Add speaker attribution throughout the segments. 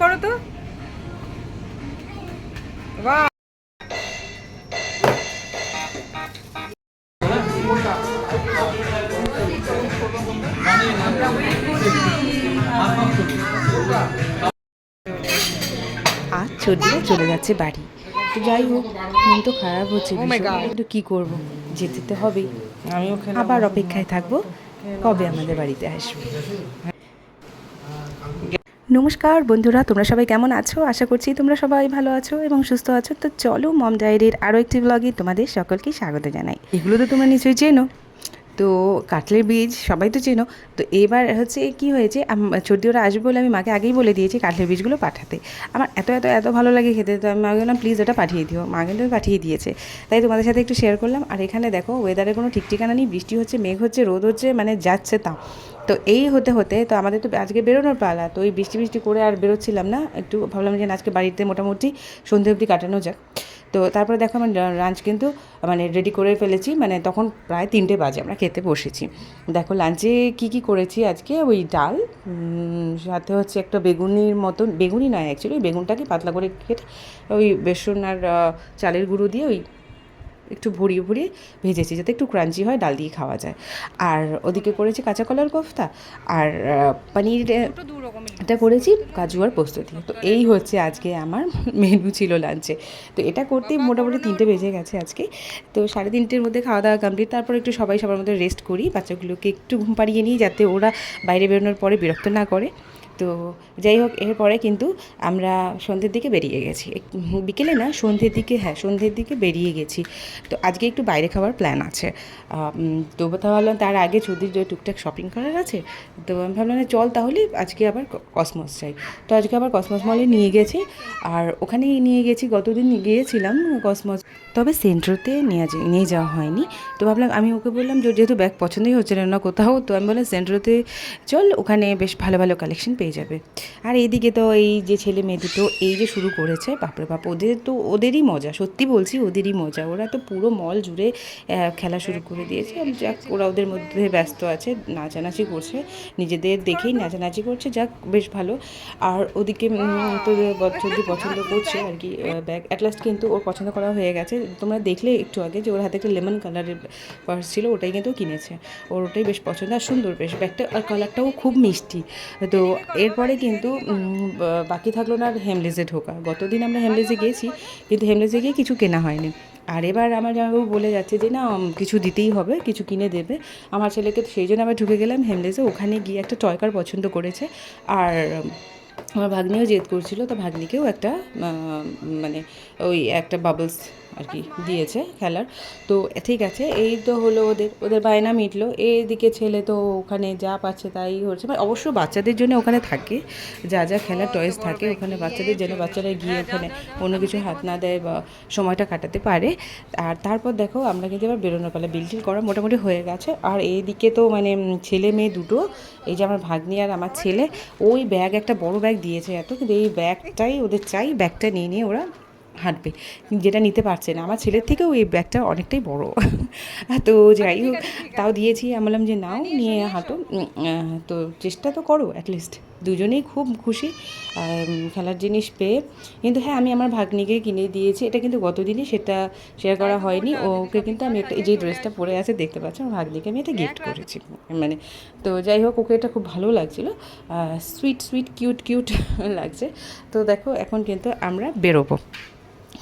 Speaker 1: করো তো।
Speaker 2: আর চর্দিরা চলে যাচ্ছে বাড়ি। তো যাই হোক মন তো খারাপ হচ্ছে
Speaker 1: Oh। God.
Speaker 2: কিন্তু কি করব? যেতে তো হবেই। আবার অপেক্ষায় থাকব। কবে আমাদের বাড়িতে আসবে? নমস্কার বন্ধুরা, তোমরা সবাই কেমন আছো? আশা করছি তোমরা সবাই ভালো আছো এবং সুস্থ আছো। তো চলো মম ডায়েরির আরও একটি ব্লগে তোমাদের সকলকে স্বাগত জানাই। এগুলো তো তোমরা নিশ্চয়ই চেনো। তো কাটলের বীজ সবাই তো চেনো। তো এবার হচ্ছে কি হয়েছে চর্দি ওরা আসবে বলে আমি মাকে আগেই বলে দিয়েছি কাটলের বীজগুলো পাঠাতে। আমার এত এত এত ভালো লাগে খেতে, তো আমি মাকে বললাম প্লিজ ওটা পাঠিয়ে দিও। মা কিন্তু পাঠিয়ে দিয়েছে। তাই তোমাদের সাথে একটু শেয়ার করলাম। আর এখানে দেখো ওয়েদারের কোনো ঠিক ঠিকানা নেই, বৃষ্টি হচ্ছে, মেঘ হচ্ছে, রোদ হচ্ছে মানে যাচ্ছে তা তো এই হতে হতে তো আমাদের তো আজকে বেরোনোর পালা, তো ওই বৃষ্টি বৃষ্টি করে আর বেরোচ্ছিলাম না, একটু ভাবলাম যে আজকে বাড়িতে মোটামুটি সন্ধে অবধি কাটানো যাক। তো তারপরে দেখো আমার লাঞ্চ কিন্তু মানে রেডি করে ফেলেছি মানে তখন প্রায় তিনটে বাজে আমরা খেতে বসেছি। দেখো লাঞ্চে কি কি করেছি আজকে? ওই ডাল সাথে হচ্ছে একটা বেগুনির মতন, বেগুনি নয় অ্যাকচুয়ালি বেগুনটাকে পাতলা করে কেটে ওই বেসন আর চালের গুঁড়ো দিয়ে ওই একটু ভরিয়ে ভরিয়ে ভেজেছি যাতে একটু ক্রাঞ্চি হয় ডাল দিয়ে খাওয়া যায়। আর ওদিকে করেছি কাঁচা কলার কোফতা আর আহ, পনির আহ,
Speaker 1: দুটো দু রকমের
Speaker 2: এটা করেছি কাজু আর পোস্ত দিয়ে। তো এই হচ্ছে আজকে আমার মেনু ছিল লাঞ্চে তো এটা করতেই মোটামুটি তিনটে বেজে গেছে আজকে। তো সাড়ে তিনটের মধ্যে খাওয়া দাওয়া কমপ্লিট তারপর একটু সবাই সবার মধ্যে রেস্ট করি। বাচ্চাগুলোকে একটু ঘুম পাড়িয়ে নিই যাতে ওরা বাইরে বেরোনোর পরে বিরক্ত না করে। তো যাই হোক, এরপরে কিন্তু আমরা সন্ধ্যের দিকে বেরিয়ে গেছি। বিকেলে না, সন্ধ্যের দিকে হ্যাঁ সন্ধ্যের দিকে বেরিয়ে গেছি। তো আজকে একটু বাইরে খাওয়ার প্ল্যান আছে। তো ভাবলাম তার আগে চৌধুরীর যে টুকটাক শপিং করার আছে, তো আমি ভাবলাম চল তাহলে আজকে আবার কসমস চাই তো আজকে আবার কসমস মলে নিয়ে গেছি। আর ওখানেই নিয়ে গেছি, গতদিন গিয়েছিলাম কসমস তবে সেন্ট্রোতে নিয়ে নিয়ে যাওয়া হয়নি। তো ভাবলাম, আমি ওকে বললাম যেহেতু ব্যাগ পছন্দই হচ্ছিল না কোথাও, তো আমি বললাম সেন্ট্রোতে চল, ওখানে বেশ ভালো ভালো কালেকশন পেয়ে যাবে। আর এইদিকে তো এই যে ছেলে মেয়ে দুটো, এই যে শুরু করেছে, বাপরে বাপ, ওদের তো, ওদেরই মজা, সত্যি বলছি ওদেরই মজা। ওরা তো পুরো মল জুড়ে খেলা শুরু করে দিয়েছে। যাক, ওরা ওদের মধ্যে ব্যস্ত আছে, নাচানাচি করছে। নিজেদের দেখেই নাচানাচি করছে, যাক, বেশ ভালো। আর ওদিকে তো যদি পছন্দ করছে আর কি ব্যাগ অ্যাট লাস্ট কিন্তু ওর পছন্দ করা হয়ে গেছে। তোমরা দেখলে একটু আগে যে ওর হাতে একটা লেমন কালারের পার্স ছিল, ওটাই কিন্তু কিনেছে। ওর ওটাই বেশ পছন্দ, আর সুন্দর বেশ। ব্যাগটা আর কালারটাও খুব মিষ্টি। তো এরপরে কিন্তু বাকি থাকল না আর হেমলেজে ঢোকা। গতদিন আমরা হেমলেজে গিয়েছি, কিন্তু হেমলেজে গিয়ে কিছু কেনা হয়নি। আর এবার আমার জামাইবাবু বলে যাচ্ছে যে, না কিছু দিতেই হবে, কিছু কিনে দেবে। আমার ছেলেকে সেই জন্য আবার ঢুকে গেলাম হেমলেজে। ওখানে গিয়ে একটা টয়কার পছন্দ করেছে। আর আমার ভাগ্নিও জেদ করছিল, তো ভাগ্নিকেও একটা মানে ওই একটা বাবলস আর কি দিয়েছে খেলার। তো ঠিক আছে, এই তো হলো ওদের ওদের বায়না মিটলো। এইদিকে ছেলে তো ওখানে যা পাচ্ছে তাই হচ্ছে। মানে অবশ্য বাচ্চাদের জন্য ওখানে থাকে, যা যা খেলার টয়েস থাকে, ওখানে বাচ্চাদের যেন বাচ্চারা গিয়ে ওখানে অন্য কিছু হাত না দেয় বা সময়টা কাটাতে পারে। আর তারপর দেখো আমরা কিন্তু এবার বেরোনোর পালা। বিল্ডিং করা মোটামুটি হয়ে গেছে। আর এইদিকে তো মানে ছেলে মেয়ে দুটো, এই যে আমার ভাগ্নি আর আমার ছেলে, ওই ব্যাগ একটা বড় ব্যাগ দিয়েছে এত। কিন্তু এই ব্যাগটাই ওদের চাই ব্যাগটা নিয়ে নিয়ে ওরা হাঁটবে। যেটা নিতে পারছে না। আমার ছেলের থেকেও এই ব্যাগটা অনেকটাই বড়। তো যাই হোক তাও দিয়েছি। আমি বললাম যে নাও নিয়ে হাঁটো। তো চেষ্টা তো করো অ্যাটলিস্ট দুজনেই খুব খুশি। খেলার জিনিস পেয়ে। কিন্তু হ্যাঁ আমি আমার ভাগ্নিকে কিনে দিয়েছি। এটা কিন্তু গতদিনই সেটা শেয়ার করা হয়নি। ওকে কিন্তু আমি একটা এই যে ড্রেসটা পরে আছে দেখতে পাচ্ছি। আমার ভাগ্নিকে আমি এটা গিফট করেছি। মানে তো যাই হোক ওকে এটা খুব ভালো লাগছিল। সুইট সুইট কিউট কিউট লাগছে। তো দেখো এখন কিন্তু আমরা বেরোবো।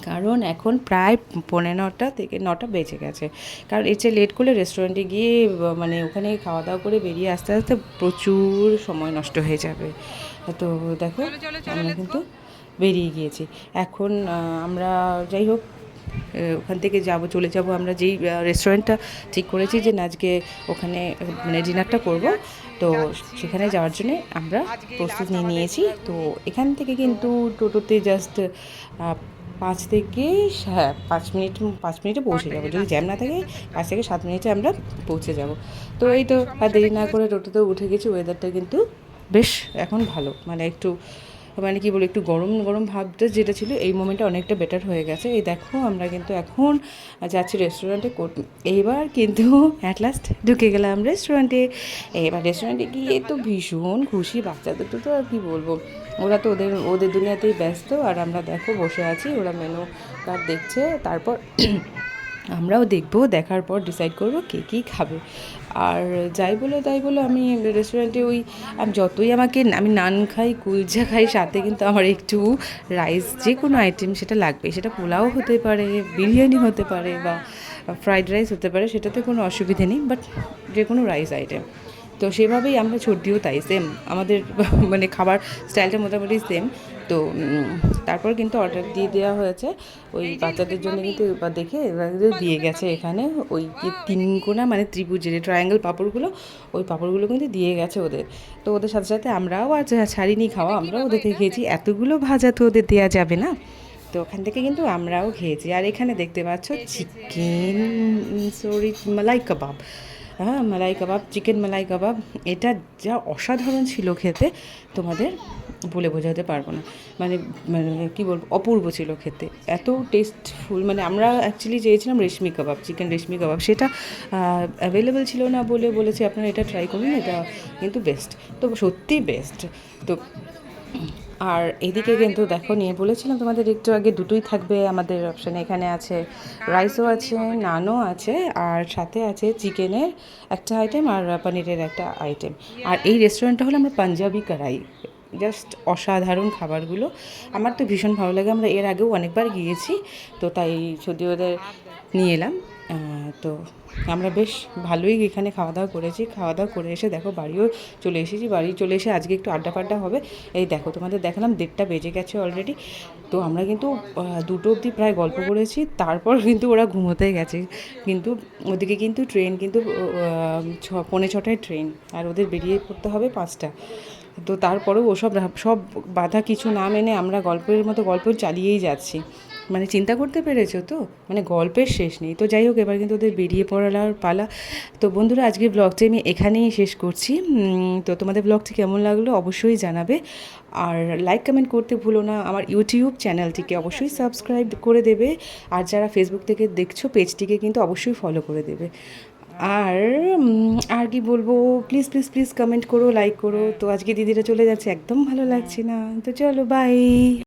Speaker 2: কারণ এখন প্রায় পৌনে নটা থেকে নটা বেজে গেছে। কারণ এর চেয়ে লেট করলে রেস্টুরেন্টে গিয়ে মানে ওখানে খাওয়া দাওয়া করে বেরিয়ে আস্তে আস্তে প্রচুর সময় নষ্ট হয়ে যাবে। তো দেখো আমরা কিন্তু বেরিয়ে গিয়েছি। এখন আমরা যাই হোক ওখান থেকে যাব চলে যাব। আমরা যেই রেস্টুরেন্টটা ঠিক করেছি যে না আজকে ওখানে মানে ডিনারটা করব। তো সেখানে যাওয়ার জন্য আমরা প্রস্তুত নিয়ে নিয়েছি। তো এখান থেকে কিন্তু টোটোতে জাস্ট পাঁচ থেকে হ্যাঁ পাঁচ মিনিট, পাঁচ মিনিটে পৌঁছে যাব। যদি জ্যাম না থাকে, পাঁচ থেকে সাত মিনিটে আমরা পৌঁছে যাব। তো এই তো আর দেরি না করে টোটোতে উঠে গেছি ওয়েদারটা কিন্তু বেশ এখন ভালো। মানে একটু মানে কি বলি, একটু গরম গরম ভাবটা যেটা ছিল, এই মোমেন্টে অনেকটা বেটার হয়ে গেছে। এই দেখো, আমরা কিন্তু এখন যাচ্ছি রেস্টুরেন্টে এইবার কিন্তু অ্যাট লাস্ট ঢুকে গেলাম রেস্টুরেন্টে এবার রেস্টুরেন্টে গিয়ে তো ভীষণ খুশি, বাচ্চাদের তো আর কি বলব। ওরা তো ওদের ওদের দুনিয়াতেই ব্যস্ত, আর আমরা দেখো বসে আছি, ওরা মেনু কার্ড দেখছে, তারপর আমরাও দেখব, দেখার পর ডিসাইড করব কে কী খাবে। আর যাই বলো তাই বলো, আমি রেস্টুরেন্টে ওই, আমি যতই আমাকে, আমি নান খাই, কুলচা খাই, সাথে কিন্তু আমার একটু রাইস যে কোনো আইটেম সেটা লাগবে। সেটা পোলাও হতে পারে, বিরিয়ানি হতে পারে বা ফ্রাইড রাইস হতে পারে, সেটাতে কোনো অসুবিধে নেই বাট যে কোনো রাইস আইটেম তো সেভাবেই আমরা দিও তাই সেম আমাদের মানে খাবার স্টাইলটা মোটামুটি সেম তো তারপর কিন্তু অর্ডার দিয়ে দেওয়া হয়েছে। ওই বাচ্চাদের জন্য কিন্তু বা দেখে এবার দিয়ে গেছে এখানে। ওই যে তিন কোনা মানে ত্রিভুজের ট্রায়াঙ্গেল পাপড়গুলো, ওই পাঁপড়গুলো কিন্তু দিয়ে গেছে ওদের। তো ওদের সাথে সাথে আমরাও আর ছাড়িনি খাওয়া, আমরাও ওদের থেকে খেয়েছি। এতগুলো ভাজা তো ওদের দেওয়া যাবে না। তো ওখান থেকে কিন্তু আমরাও খেয়েছি। আর এখানে দেখতে পাচ্ছ চিকেন সরি মালাই কাবাব। হ্যাঁ মালাই কাবাব, চিকেন মালাই কাবাব। এটা যা অসাধারণ ছিল খেতে। তোমাদের বলে বোঝাতে পারব না। মানে মানে কী বলব, অপূর্ব ছিল খেতে। এত টেস্টফুল মানে আমরা অ্যাকচুয়ালি চেয়েছিলাম রেশমি কাবাব চিকেন রেশমি কাবাব। সেটা অ্যাভেলেবেল ছিল না বলে বলেছি, আপনারা এটা ট্রাই করুন, এটা কিন্তু বেস্ট তো সত্যি বেস্ট তো, আর এদিকে কিন্তু দেখো, নিয়ে বলেছিলাম তোমাদের একটু আগে, দুটোই থাকবে আমাদের অপশানে এখানে আছে রাইসও আছে নানও আছে, আর সাথে আছে চিকেনের একটা আইটেম আর পনিরের একটা আইটেম আর এই রেস্টুরেন্টটা হলো আমরা পাঞ্জাবি কড়াই। জাস্ট অসাধারণ খাবারগুলো। আমার তো ভীষণ ভালো লাগে, আমরা এর আগেও অনেকবার গিয়েছি, তো তাই যদি ওদের নিয়ে এলাম তো আমরা বেশ ভালোই এখানে খাওয়া দাওয়া করেছি। খাওয়া দাওয়া করে এসে দেখো বাড়িও চলে এসেছি, বাড়ি চলে এসে আজকে একটু আড্ডা ফাড্ডা হবে। এই দেখো তোমাদের দেখালাম, দেড়টা বেজে গেছে অলরেডি তো আমরা কিন্তু দুটো অবধি প্রায় গল্প করেছি, তারপর কিন্তু ওরা ঘুমোতে গেছে। কিন্তু ওদিকে কিন্তু ট্রেন কিন্তু ছ, পৌনে ছটায় ট্রেন, আর ওদের বেরিয়ে পড়তে হবে পাঁচটা। তো তারপরেও ওসব সব বাধা কিছু না মেনে আমরা গল্পের মতো গল্প চালিয়েই যাচ্ছি। মানে চিন্তা করতে পেরেছ তো? মানে গল্পের শেষ নেই। তো যাই হোক, এবার কিন্তু ওদের বেরিয়ে পড়ার পালা। তো বন্ধুরা, আজকের ব্লগটি আমি এখানেই শেষ করছি। তো তোমাদের ব্লগটি কেমন লাগল অবশ্যই জানাবে। আর লাইক কমেন্ট করতে ভুলো না। আমার ইউটিউব চ্যানেলটিকে অবশ্যই সাবস্ক্রাইব করে দেবে। আর যারা ফেসবুক থেকে দেখছ পেজটিকে কিন্তু অবশ্যই ফলো করে দেবে। আর আর কি বলব? প্লিজ প্লিজ প্লিজ কমেন্ট করো লাইক করো। তো আজকে দিদিরা চলে যাচ্ছে, একদম ভালো লাগছে না। তো চলো বাই